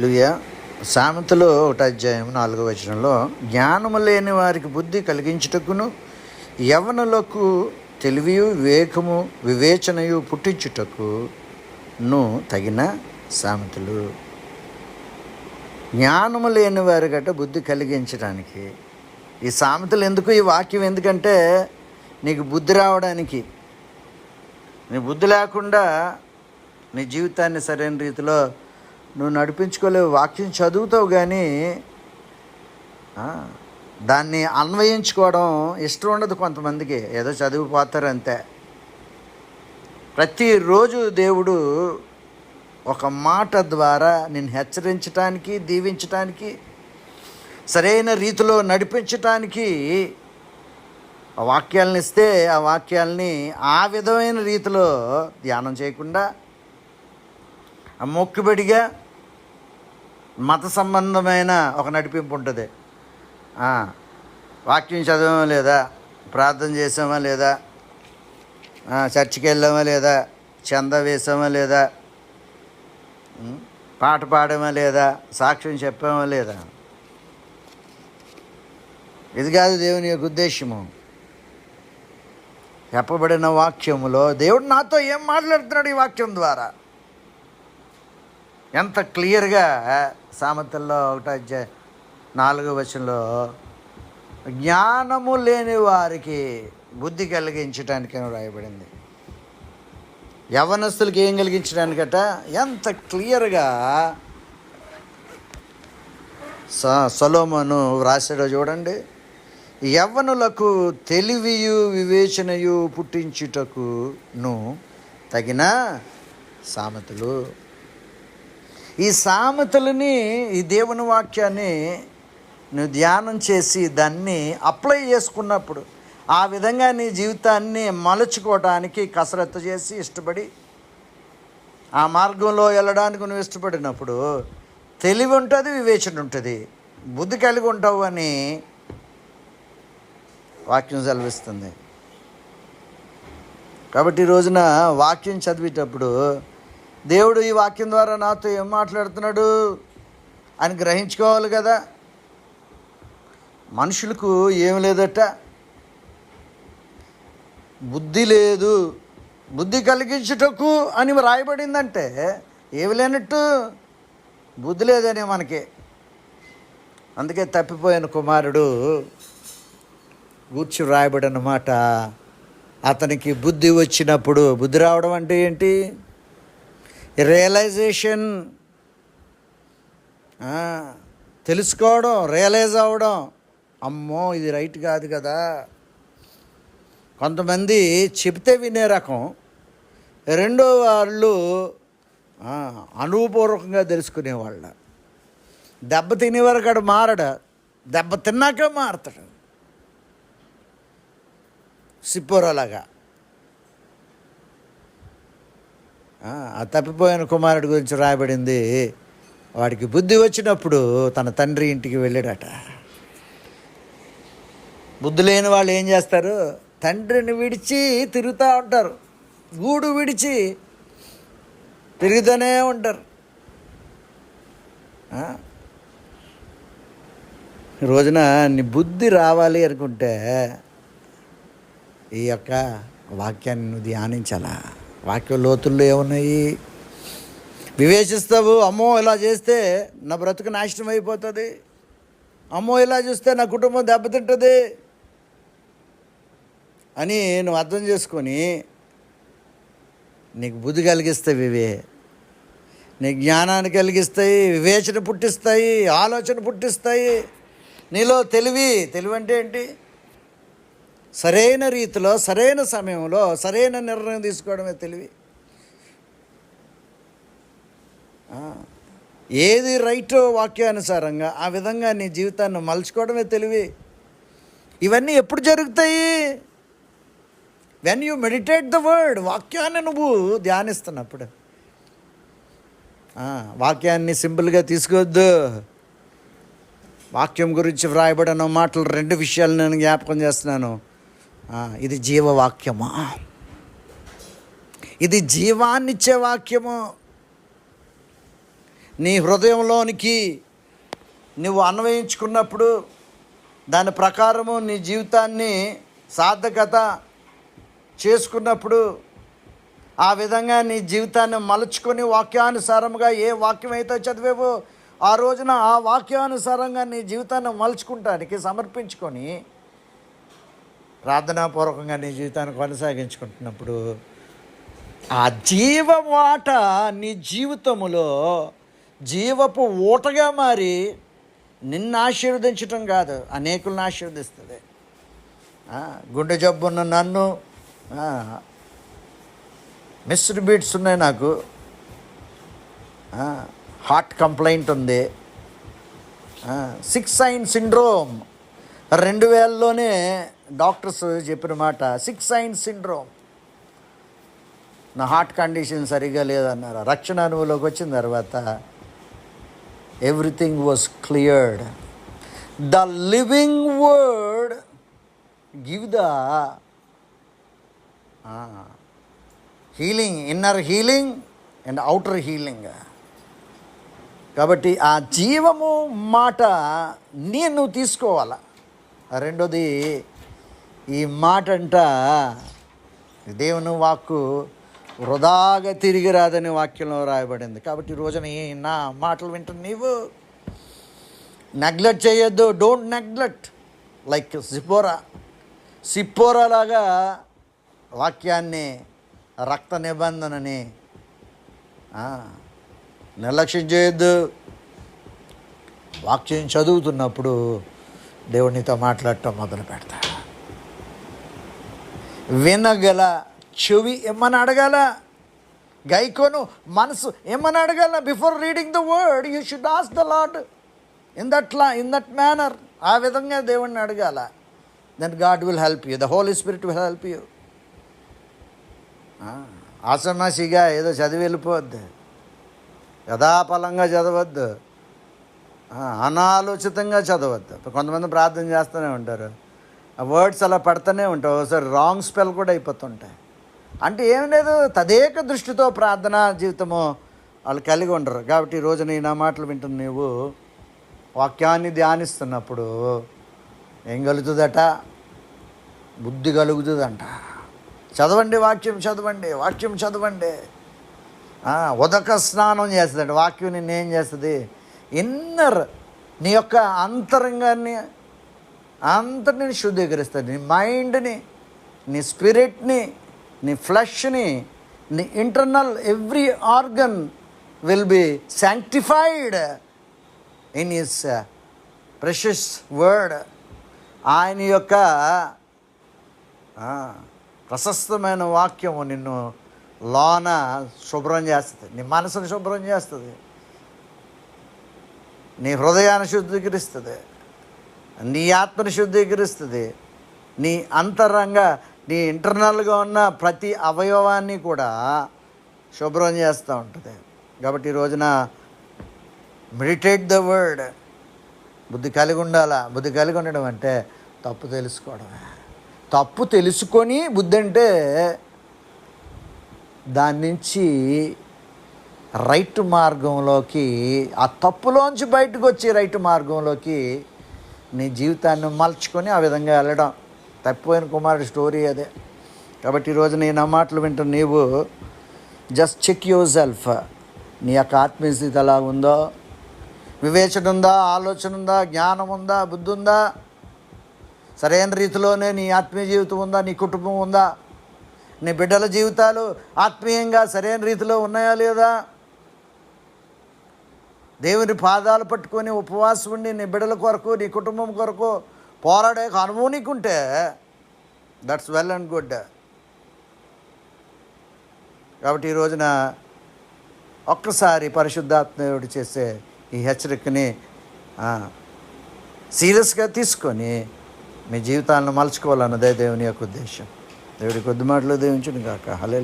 లుయ సామెతలో ఒకటి అధ్యాయం నాలుగో వచనంలో జ్ఞానము లేని వారికి బుద్ధి కలిగించుటకును యవనులకు తెలివియు వివేకము వివేచనయు పుట్టించుటకు ను తగిన సామెతలు. జ్ఞానము లేని వారి గట్ట బుద్ధి కలిగించడానికి. ఈ సామెతలు ఎందుకు ఈ వాక్యం ఎందుకంటే నీకు బుద్ధి రావడానికి. నీ బుద్ధి లేకుండా నీ జీవితాన్ని సరైన రీతిలో నువ్వు నడిపించుకోలేవు వాక్యం చదువుతావు కానీ దాన్ని అన్వయించుకోవడం ఇష్టం ఉండదు కొంతమందికి. ఏదో చదివిపోతారు అంతే ప్రతిరోజు దేవుడు ఒక మాట ద్వారా నేను హెచ్చరించటానికి దీవించటానికి సరైన రీతిలో నడిపించటానికి ఆ వాక్యాలను ఇస్తే ఆ వాక్యాలని ఆ విధమైన రీతిలో ధ్యానం చేయకుండా మొక్కుబడిగా మత సంబంధమైన ఒక నడిపింపు ఉంటుంది వాక్యం చదవమా లేదా? ప్రార్థన చేసామా లేదా? చర్చికి వెళ్ళామా లేదా? చంద వేసామా లేదా? పాట పాడామా లేదా? సాక్ష్యం చెప్పామా లేదా? ఇది కాదు దేవుని యొక్క ఉద్దేశము. చెప్పబడిన వాక్యములో దేవుడు నాతో ఏం మాట్లాడుతున్నాడు ఈ వాక్యం ద్వారా? ఎంత క్లియర్గా సామెతల్లో ఒకటో అధ్యాయ నాలుగో వచనంలో జ్ఞానము లేని వారికి బుద్ధి కలిగించడానికి రాయబడింది యవనస్తులకి ఏం కలిగించడానికట? ఎంత క్లియర్గా స సొలోమను వ్రాసాడో చూడండి. యవ్వనులకు తెలివియు వివేచనయు పుట్టించుటకును తగిన సామెతలు. ఈ సామెతలని ఈ దేవుని వాక్యాన్ని నువ్వు ధ్యానం చేసి దాన్ని అప్లై చేసుకున్నప్పుడు ఆ విధంగా నీ జీవితాన్ని మలుచుకోవడానికి కసరత్తు చేసి ఇష్టపడి ఆ మార్గంలో వెళ్ళడానికి నువ్వు ఇష్టపడినప్పుడు తెలివి ఉంటుంది వివేచన ఉంటుంది. బుద్ధి కలిగి ఉంటావు అని వాక్యం సెలవిస్తుంది. కాబట్టి ఈ రోజున వాక్యం చదివేటప్పుడు దేవుడు ఈ వాక్యం ద్వారా నాతో ఏం మాట్లాడుతున్నాడు అని గ్రహించుకోవాలి కదా. మనుషులకు ఏం లేదట? బుద్ధి లేదు. బుద్ధి కలిగించుటకు అని రాయబడిందంటే ఏమి లేనట్టు? బుద్ధి లేదని మనకి. అందుకే తప్పిపోయిన కుమారుడు గూర్చి రాయబడిన మాట అతనికి బుద్ధి వచ్చినప్పుడు. బుద్ధి రావడం అంటే ఏంటి? రియలైజేషన్ తెలుసుకోవడం రియలైజ్ అవ్వడం. అమ్మో ఇది రైట్ కాదు కదా. కొంతమంది చెప్తే వినే రకం. రెండో వాళ్ళు అనుభవపూర్వకంగా తెలుసుకునేవాళ్ళ. దెబ్బ తినేవారు కాడు మారడు. దెబ్బ తిన్నాక మారతాడు. సిప్పోరలాగా ఆ తప్పిపోయిన కుమారుడి గురించి రాయబడింది. వాడికి బుద్ధి వచ్చినప్పుడు తన తండ్రి ఇంటికి వెళ్ళాడట. బుద్ధి లేని వాళ్ళు ఏం చేస్తారు? తండ్రిని విడిచి తిరుగుతూ ఉంటారు. గూడు విడిచి తిరుగుతూనే ఉంటారు. రోజున నీ బుద్ధి రావాలి అనుకుంటే ఈ యొక్క వాక్యాన్ని నువ్వు ధ్యానించాలా? వాక్య లోతుల్లో ఏమున్నాయి? వివేచిస్తావు అమ్మో ఇలా చేస్తే నా బ్రతుకు నాశనం అయిపోతుంది. అమ్మో ఇలా చూస్తే నా కుటుంబం దెబ్బతింటుంది. అని నువ్వు అర్థం చేసుకొని నీకు బుద్ధి కలిగిస్తాయి ఇవే నీ జ్ఞానాన్ని కలిగిస్తాయి వివేచన పుట్టిస్తాయి ఆలోచన పుట్టిస్తాయి. నీలో తెలివి తెలివి అంటే ఏంటి? సరైన రీతిలో సరైన సమయంలో సరైన నిర్ణయం తీసుకోవడమే తెలివి. ఏది రైటో వాక్యానుసారంగా ఆ విధంగా నీ జీవితాన్ని మలుచుకోవడమే తెలివి. ఇవన్నీ ఎప్పుడు జరుగుతాయి? When you meditate the word వాక్యాన్ని నువ్వు ధ్యానిస్తున్నప్పుడు. వాక్యాన్ని సింపుల్గా తీసుకోవద్దు. వాక్యం గురించి వ్రాయబడిన మాటలు రెండు విషయాలు నేను జ్ఞాపకం చేస్తున్నాను. ఇది జీవవాక్యమా? ఇది జీవాన్నిచ్చే వాక్యము. నీ హృదయంలోనికి నువ్వు అన్వయించుకున్నప్పుడు దాని ప్రకారము నీ జీవితాన్ని సార్థకత చేసుకున్నప్పుడు ఆ విధంగా నీ జీవితాన్ని మలుచుకొని వాక్యానుసారంగా ఏ వాక్యం అయితే చదివేవో ఆ రోజున ఆ వాక్యానుసారంగా నీ జీవితాన్ని మలుచుకుంటానికి సమర్పించుకొని ప్రార్థనాపూర్వకంగా నీ జీవితాన్ని కొనసాగించుకుంటున్నప్పుడు ఆ జీవ మాట నీ జీవితములో జీవపు ఊటగా మారి నిన్ను ఆశీర్వదించటం కాదు అనేకులను ఆశీర్వదిస్తుంది. గుండె జబ్బున్న నన్ను మిస్డ్ బీట్స్ ఉన్నాయి నాకు. హార్ట్ కంప్లైంట్ ఉంది. సిక్స్ సైన్ సిండ్రోమ్ రెండు వేలలోనే డాక్టర్స్ చెప్పిన మాట సిక్స్ సైన్ సిండ్రోమ్ నా హార్ట్ కండిషన్ సరిగా లేదన్నారు? రక్షణ అనుభవంలోకి వచ్చిన తర్వాత everything was cleared. The living word give the healing inner healing and outer healing. కాబట్టి ఆ జీవము మాట నేను తీసుకోవాలి తీసుకోవాలా? రెండోది ఈ మాట అంట దేవుని వాక్కు వృధాగా తిరిగి రాదని వాక్యంలో రాయబడింది. కాబట్టి రోజున ఈ నా మాటలు వింటున్న నీవు నెగ్లెక్ట్ చేయొద్దు. Don't neglect like Zipporah Zipporah లాగా వాక్యాన్ని రక్త నిబంధనని నిర్లక్ష్యం చేయొద్దు. వాక్యం చదువుతున్నప్పుడు దేవునితో మాట్లాడటం మొదలు పెడతాడు వినగల చెవి ఏమని అడగాల. గైకోను మనసు ఏమని అడగాల. Before reading the word you should ask the lord in that la in that manner ఆ విధంగా దేవుణ్ణి అడగాల. Then God will help you the Holy Spirit will help you ఆసమాసిగా ఏదో చదివి వెళ్ళిపోవద్దు యథాపలంగా చదవద్దు. Ah, అనాలోచితంగా చదవద్దు. కొంతమంది ప్రార్థన చేస్తూనే ఉంటారు. ఆ వర్డ్స్ అలా పడుతూనే ఉంటాయి. ఒకసారి రాంగ్ స్పెల్ కూడా అయిపోతుంటాయి. అంటే ఏం లేదు తదేక దృష్టితో ప్రార్థన జీవితము వాళ్ళు కలిగి ఉండరు. కాబట్టి ఈ రోజు నేను నా మాటలు వింటున్న నీవు వాక్యాన్ని ధ్యానిస్తున్నప్పుడు ఏం కలుగుతుందట? బుద్ధి కలుగుతుందంట. చదవండి వాక్యం చదవండి వాక్యం చదవండి. ఉదక స్నానం చేస్తుందండి వాక్యం నిన్నేం చేస్తుంది? ఇన్నర్ నీ యొక్క అంతరంగాన్ని అంతటిని శుద్ధీకరిస్తుంది నీ మైండ్ని నీ స్పిరిట్ని నీ ఫ్లష్ని నీ internal every organ will be sanctified in his precious word. ఆయన యొక్క ప్రశస్తమైన వాక్యము నిన్ను లోన శుభ్రం చేస్తుంది. నీ మనసును శుభ్రం చేస్తుంది. నీ హృదయాన్ని శుద్ధీకరిస్తుంది. నీ ఆత్మను శుద్ధీకరిస్తుంది నీ అంతరంగ నీ ఇంటర్నల్గా ఉన్న ప్రతి అవయవాన్ని కూడా శుభ్రం చేస్తూ ఉంటుంది. కాబట్టి ఈ రోజున మెడిటేట్ ద వర్డ్. బుద్ధి కలిగి ఉండాలా? బుద్ధి కలిగి ఉండడం అంటే తప్పు తెలుసుకోవడమే. తప్పు తెలుసుకొని బుద్ధి అంటే దాని నుంచి రైట్ మార్గంలోకి ఆ తప్పులోంచి బయటకు వచ్చి రైట్ మార్గంలోకి నీ జీవితాన్ని మలుచుకొని ఆ విధంగా వెళ్ళడం. తప్పిపోయిన కుమారుడి స్టోరీ అదే. కాబట్టి ఈరోజు నేను ఆ మాటలు వింటున్న నీవు జస్ట్ చెక్ యువర్ సెల్ఫ్ నీ యొక్క ఆత్మీయ స్థితి ఎలా ఉందో? వివేచన ఉందా ఆలోచన ఉందా జ్ఞానం ఉందా బుద్ధి ఉందా సరైన రీతిలోనే నీ ఆత్మీయ జీవితం ఉందా? నీ కుటుంబం ఉందా? నీ బిడ్డల జీవితాలు ఆత్మీయంగా సరైన రీతిలో ఉన్నాయా లేదా? దేవుని పాదాలు పట్టుకొని ఉపవాసం ఉండి నీ బిడ్డల కొరకు నీ కుటుంబం కొరకు పోరాడే అనుభవం నీకుంటే దట్స్ వెల్ అండ్ గుడ్ కాబట్టి ఈ రోజున ఒక్కసారి పరిశుద్ధాత్మయుడు చేసే ఈ హెచ్చరికని సీరియస్గా తీసుకొని మీ జీవితాలను మలుచుకోవాలన్నదే దేవుని యొక్క ఉద్దేశం. దేవుడి కొద్ది మాటలు దేవుంచును కాక హలే